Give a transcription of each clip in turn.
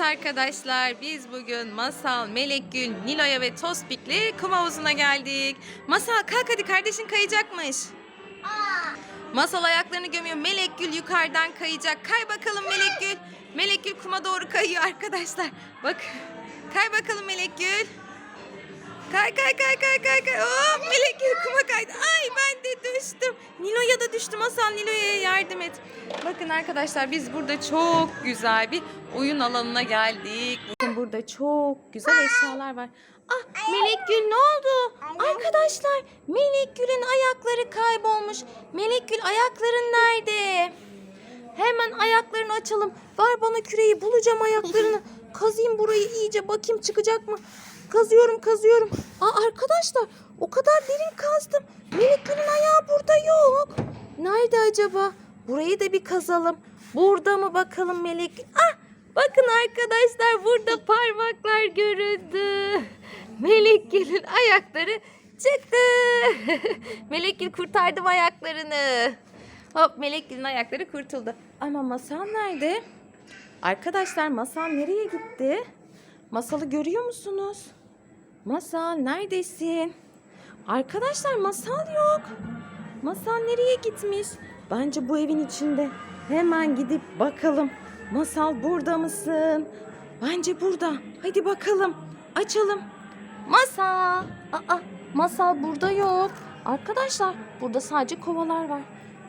Evet arkadaşlar biz bugün Masal, Melekgül, Nilo'ya ve Tospik'le kum havuzuna geldik. Masal kalk hadi kardeşin kayacakmış. Masal ayaklarını gömüyor. Melekgül yukarıdan kayacak. Kay bakalım Melekgül. Melekgül kuma doğru kayıyor arkadaşlar. Bak. Kay bakalım Melekgül. Kay kay kay kay kay kay. Oh Melekgül kuma kaydı. Ay ben de düştüm. Masal Nilo'ya yardım et. Bakın arkadaşlar biz burada çok güzel bir oyun alanına geldik. Bakın burada çok güzel eşyalar var. Ah Melekgül ne oldu? Arkadaşlar Melekgül'ün ayakları kaybolmuş. Melekgül ayakların nerede? Hemen ayaklarını açalım. Ver bana küreği bulacağım ayaklarını. Kazayım burayı iyice bakayım çıkacak mı? Kazıyorum kazıyorum. Aa arkadaşlar o kadar derin kazdım. Melekgül'ün ayağı burada yok. Nerede acaba? Burayı da bir kazalım. Burada mı bakalım Melek? Ah bakın arkadaşlar burada parmaklar göründü. Melekgül'ün ayakları çıktı. Melekgül kurtardım ayaklarını. Hop Melekgül'ün ayakları kurtuldu. Ama masal nerede? Arkadaşlar masal nereye gitti? Masalı görüyor musunuz? Masal neredesin? Arkadaşlar masal yok. Masal nereye gitmiş? Bence bu evin içinde. Hemen gidip bakalım. Masal burada mısın? Bence burada. Hadi bakalım. Açalım. Masal. Aa, masal burada yok. Arkadaşlar burada sadece kovalar var.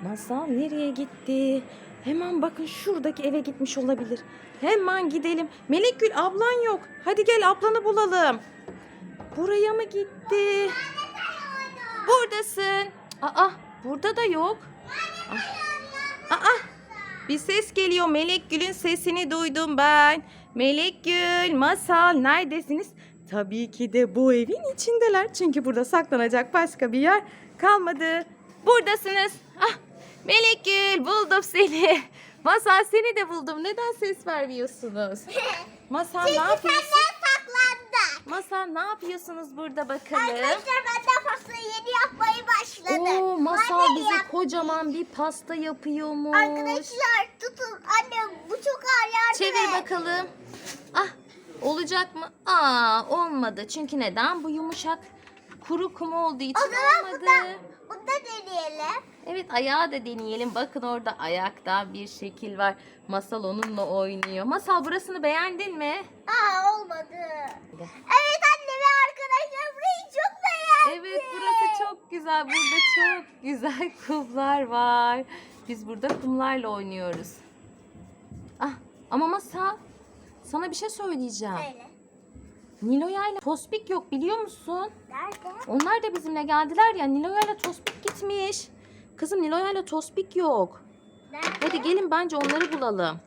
Masal nereye gitti? Hemen bakın şuradaki eve gitmiş olabilir. Hemen gidelim. Melekgül ablan yok. Hadi gel ablanı bulalım. Buraya mı gitti? Buradasın. Aa, burada da yok. Aa, aa, bir ses geliyor. Melekgül'ün sesini duydum ben. Melekgül, Masal neredesiniz? Tabii ki de bu evin içindeler. Çünkü burada saklanacak başka bir yer kalmadı. Buradasınız. Ah, Melekgül buldum seni. Masal seni de buldum. Neden ses vermiyorsunuz? Masal ne yapıyorsun? saklandı. Masal ne yapıyorsunuz burada bakalım? Arkadaşlar ben de pasta yeni yapmayı başladım. Bize yap- kocaman bir pasta yapıyormuş. Arkadaşlar tutun. Anne bu çok ağır yardım Çevir et. bakalım. Ah olacak mı? Aa olmadı. Çünkü neden? Bu yumuşak kuru kum olduğu için O zaman olmadı. bunda, bunda deneyelim. Evet ayağı da deneyelim. Bakın orada ayakta bir şekil var. Masal onunla oynuyor. Masal burasını beğendin mi? Aa olmadı. Evet anne ve arkadaşlar burayı çok. Evet burası çok güzel. Burada çok güzel kumlar var. Biz burada kumlarla oynuyoruz. Ah ama Masal sana bir şey söyleyeceğim. Söyle. Nilo'ya ile Tospik yok biliyor musun? Nerede? Onlar da bizimle geldiler ya. Nilo'ya ile Tospik gitmiş. Kızım Nilo'ya ile Tospik yok. Nerede? Hadi gelin bence onları bulalım.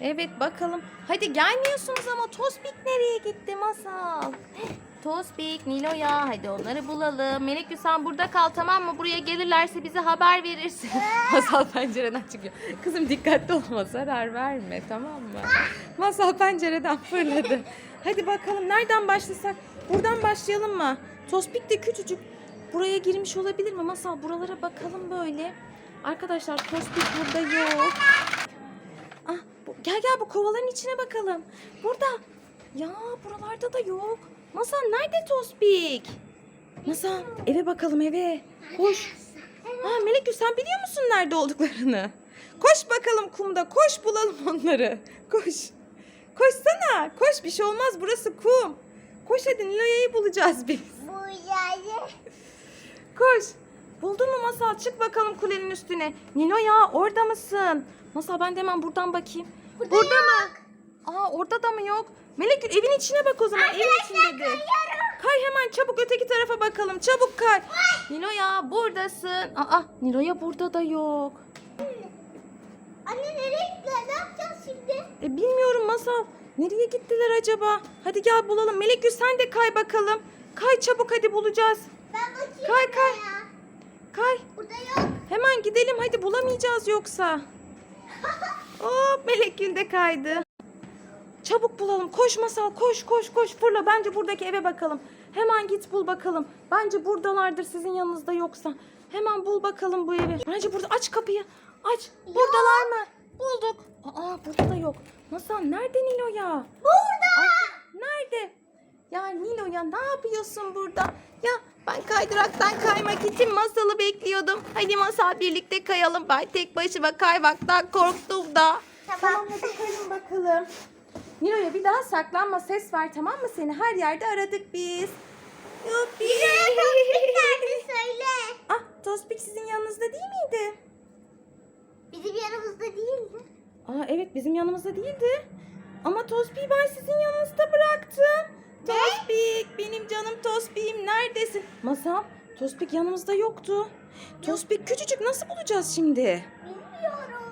Evet bakalım. Hadi gelmiyorsunuz ama Tospik nereye gitti Masal? Tospik, Nilo'ya hadi onları bulalım. Melekgül sen burada kal tamam mı? Buraya gelirlerse bize haber verirsin. Masal pencereden çıkıyor. Kızım dikkatli olma zarar verme tamam mı? Masal pencereden fırladı. Hadi bakalım nereden başlasak? Buradan başlayalım mı? Tospik de küçücük. Buraya girmiş olabilir mi? Masal buralara bakalım böyle. Arkadaşlar Tospik burada yok. Ah, bu- gel gel bu kovaların içine bakalım. Burada. Ya buralarda da yok. Masal nerede Tospik? Masal eve bakalım eve. Koş. Ha Melekgül sen biliyor musun nerede olduklarını? Koş bakalım kumda. Koş bulalım onları. Koş. Koşsana. Koş bir şey olmaz burası kum. Koş hadi Nilo'ya'yı bulacağız biz. Bu yani. Koş. Buldun mu Masal? Çık bakalım kulenin üstüne. Nilo ya orada mısın? Masal ben de hemen buradan bakayım. Burada, mı? Aa orada da mı yok? Melekgül evin içine bak o zaman. Evin içinde de. Kay hemen çabuk öteki tarafa bakalım. Çabuk kay. Nilo ya buradasın. Aa Nilo'ya burada da yok. Anne nereye gittiler? Ne yapacağız şimdi? E bilmiyorum Masal. Nereye gittiler acaba? Hadi gel bulalım. Melekgül sen de kay bakalım. Kay çabuk hadi bulacağız. Ben bakayım. Kay, kay. Kay. Burada yok. Hemen gidelim hadi bulamayacağız yoksa. Hop Melekgül de kaydı. Çabuk bulalım. Koş Masal koş koş koş fırla. Bence buradaki eve bakalım. Hemen git bul bakalım. Bence buradalardır sizin yanınızda yoksa. Hemen bul bakalım bu evi. Bence burada aç kapıyı. Aç. Buradalar mı? Bulduk. Aa burada da yok. Masal nerede Nilo ya? Burada. Ay, nerede? Ya Nilo ya ne yapıyorsun burada? Ya ben kaydıraktan kaymak için masalı bekliyordum. Hadi masal birlikte kayalım. Ben tek başıma kaymaktan korktum da. Tamam. hadi kayın bakalım. Nilo'ya bir daha saklanma ses ver tamam mı seni? Her yerde aradık biz. Yuppi. Nerede söyle. ah Tospik sizin yanınızda değil miydi? Bizim yanımızda değildi. Aa evet bizim yanımızda değildi. Ama Tospik'i ben sizin yanınızda bıraktım. Ne? Tospik benim canım Tospik'im neredesin? Masal Tospik yanımızda yoktu. Tospik küçücük nasıl bulacağız şimdi? Bilmiyorum.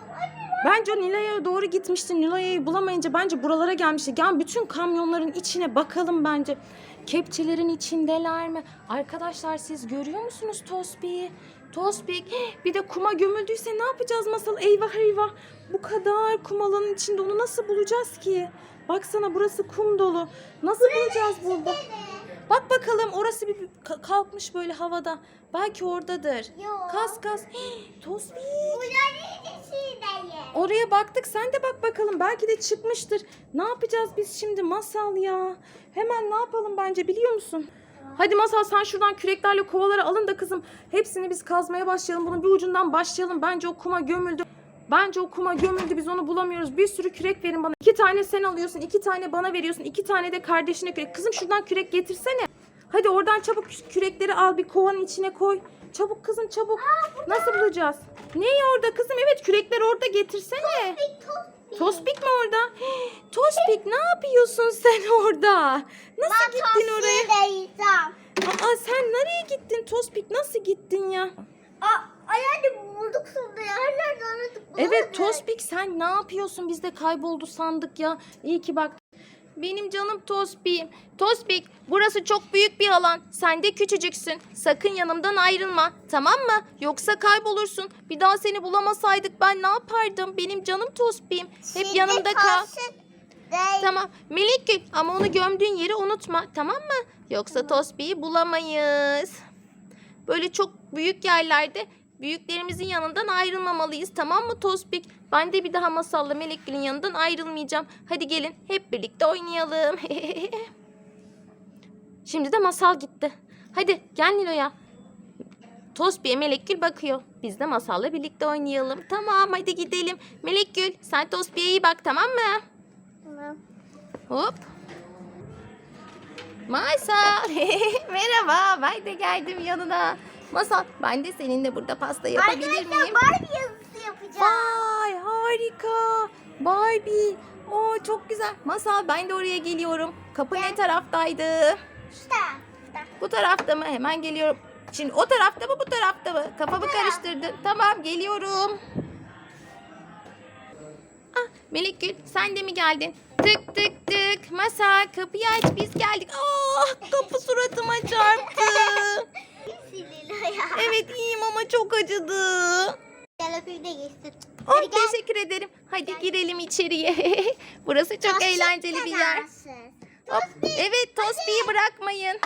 Bence Nilay'a doğru gitmişti. Nilay'ı bulamayınca bence buralara gelmişti. Gel bütün kamyonların içine bakalım bence. Kepçelerin içindeler mi? Arkadaşlar siz görüyor musunuz Tospik'i? Tospik bir de kuma gömüldüyse ne yapacağız masal? Eyvah eyvah. Bu kadar kum alanın içinde onu nasıl bulacağız ki? Baksana burası kum dolu. Nasıl bulacağız burada? Bakalım orası bir bir ka- kalkmış böyle havada. Belki oradadır. Yok. Kas kas. Hii. Oraya baktık sen de bak bakalım belki de çıkmıştır. Ne yapacağız biz şimdi masal ya? Hemen ne yapalım bence biliyor musun? Hadi masal sen şuradan küreklerle kovaları alın da kızım. Hepsini biz kazmaya başlayalım. Bunun bir ucundan başlayalım. Bence o kuma gömüldü. Bence o kuma gömüldü biz onu bulamıyoruz. Bir sürü kürek verin bana. İki tane sen alıyorsun, iki tane bana veriyorsun, iki tane de kardeşine kürek. Kızım şuradan kürek getirsene. Hadi oradan çabuk kürekleri al bir kovanın içine koy. Çabuk kızım çabuk. Nasıl bulacağız? Ne orada kızım? Evet kürekler orada getirsene. Top. Tospik mi orada? Tospik ne yapıyorsun sen orada? Nasıl gittin oraya? oraya? Aa sen nereye gittin Tospik? Nasıl gittin ya? Aa, ay anne bulduk sonunda ya. Her yerde aradık. Evet. Tospik sen ne yapıyorsun? Biz de kayboldu sandık ya. İyi ki bak. Benim canım Tospik'im. Tospik burası çok büyük bir alan. Sen de küçücüksün. Sakın yanımdan ayrılma. Tamam mı? Yoksa kaybolursun. Bir daha seni bulamasaydık ben ne yapardım? Benim canım Tospik'im. Hep Şimdi yanımda kal. Tamam. Melekgül ama onu gömdüğün yeri unutma. Tamam mı? Yoksa Tospik'i bulamayız. Böyle çok büyük yerlerde büyüklerimizin yanından ayrılmamalıyız. Tamam mı Tospik? Ben de bir daha masalla Melekgül'ün yanından ayrılmayacağım. Hadi gelin hep birlikte oynayalım. Şimdi de masal gitti. Hadi gel Nilo'ya. Tospik'e Melekgül bakıyor. Biz de masalla birlikte oynayalım. Tamam hadi gidelim. Melekgül sen Tospik'e iyi bak tamam mı? Tamam. Hop. Masal. Merhaba. Ben de geldim yanına. Masal ben de seninle burada pasta yapabilir Arkadaşlar miyim? Barbie yazısı yapacağım. Vay harika. Barbie. Oo çok güzel. Masal ben de oraya geliyorum. Kapı ne taraftaydı? İşte. işte. Bu tarafta mı? Hemen geliyorum. Şimdi o tarafta mı bu tarafta mı? Kafamı karıştırdın. Tamam geliyorum. Ah Melekgül sen de mi geldin? Tık tık tık. Masa kapıyı aç biz geldik. Ah kapı suratıma çarptı. Geçsin. Oh, Hadi gel. teşekkür ederim. Hadi girelim içeriye. Burası çok Tospik eğlenceli bir yer. Hop. Evet Tospi'yi bırakmayın.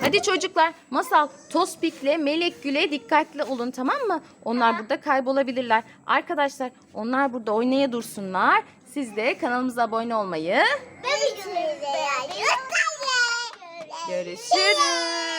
Hadi. Çocuklar Masal, Tospik'le Melek Gül'e dikkatli olun tamam mı? Onlar burada kaybolabilirler. Arkadaşlar onlar burada oynaya dursunlar. Siz de kanalımıza abone olmayı. Görüşürüz.